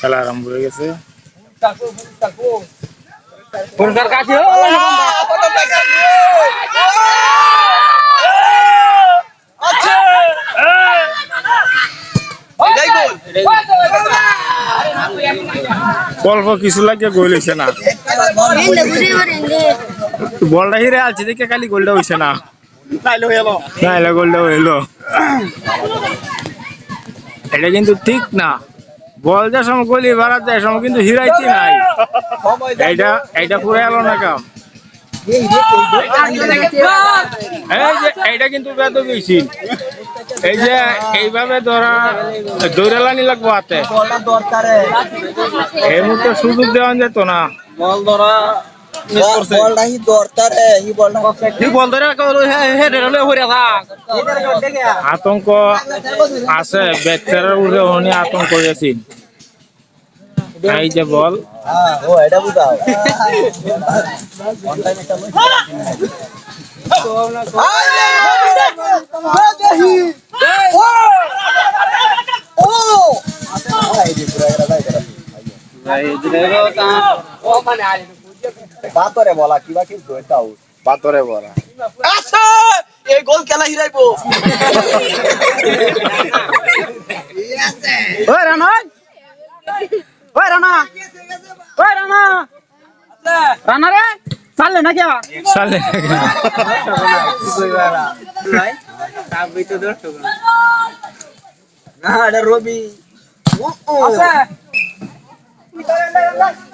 খেলা আরম্ভ হয়ে গেছে। পুরস্কার কাছে অল্প কিছু লাগে হইছে না। বলটা হিরে আছে দেখে খালি গোলটা হইছে না। তাইলে গেল না এলা গোলটা হইল এটা কিন্তু ঠিক না। বল যে সময় গলি বাড়ার যায় সময় কিন্তু হিরাইতি নাই। এইটা এইটা পুরো এলো না কাম এইটা কিন্তু বেদ বেশি এই যে এইভাবে ধরা দৌড়ালানি লাগবো হাতে। এই মুহূর্তে সুযোগ দেওয়া যেত না। বল ধরা বলটা হি দরকারে হি বলটা তুই বল ধরে হেডে হলে হইরা থাক আতঙ্ক আছে বেচারার উপরে উনি আতঙ্ক গেছি এই যে বল হ্যাঁ ও এটা বুঝাও বাতরে বলা কিবা কি দইতাও পাতরে বলা। এই গোল খেলা হিরাইবো। ওই রানা ওই। রানা ওই রানা। রানা রে চাললে না কে চলে না এটা রবি। মাঠে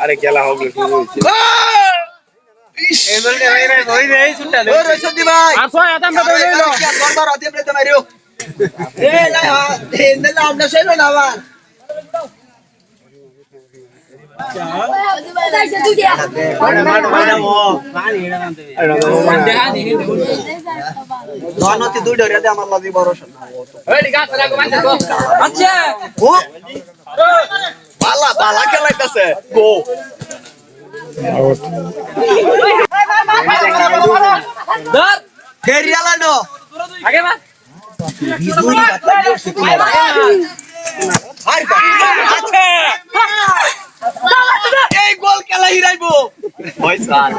আরে খেলা হবে ডরে দে আমার লাগি বড় আচ্ছা। ও। বালা বালা খেলাইতাছে। গো ধর। ফেরিয়ালা নো আগে বা এই গোল খেলা হিরাইবো। পয়সাল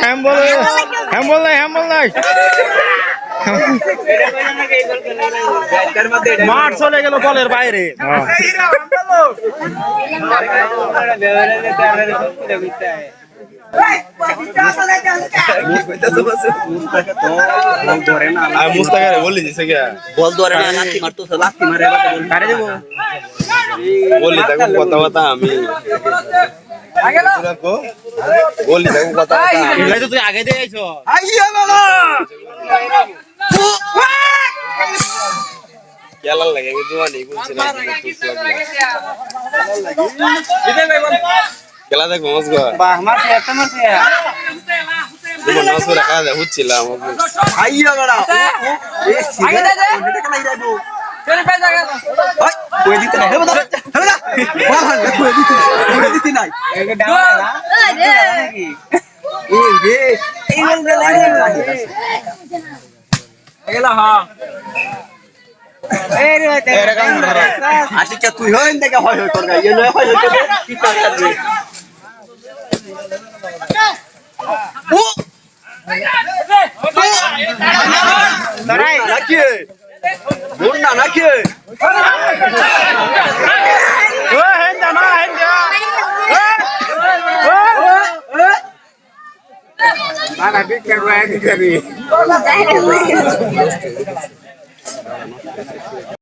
হ্যাম বল নাই হ্যাম নাই। মাঠ চলে গেল বলের বাইরে। মুস্তাকারে বলি দিছে কে বল ধরে না লাথি মারতো লাথি মারে কারে দেবো? বলি তাকে কথা কথা আমি। বলি তাকে কথা তুই আগে দিয়ে আইছো আইয়া বাবা খেলার লাগে আমি তোমার নেই বলছি না দেখ মজ গো বাহ মারছে একটা মারছে তোমার নাচ করে খাওয়া যায় হচ্ছিলাম আইয়া বাবা আগে দে দে খেলা হিরাইবো চলে পে জায়গা কই দিতে নাই হেবো হেবো বল কই দিতে কই দিতে নাই এগে ডাউন না এই রে এই গোল খেলা এগুলা হ্যাঁ আশিকা তুই হইন দেখে হয় হয় করগা ইয়ে নয় হয় হয় কি করবে রে ও দাঁড়াই নাকি মুন্না নাকি ও হেন না হেন যা না না ঠিক すいません。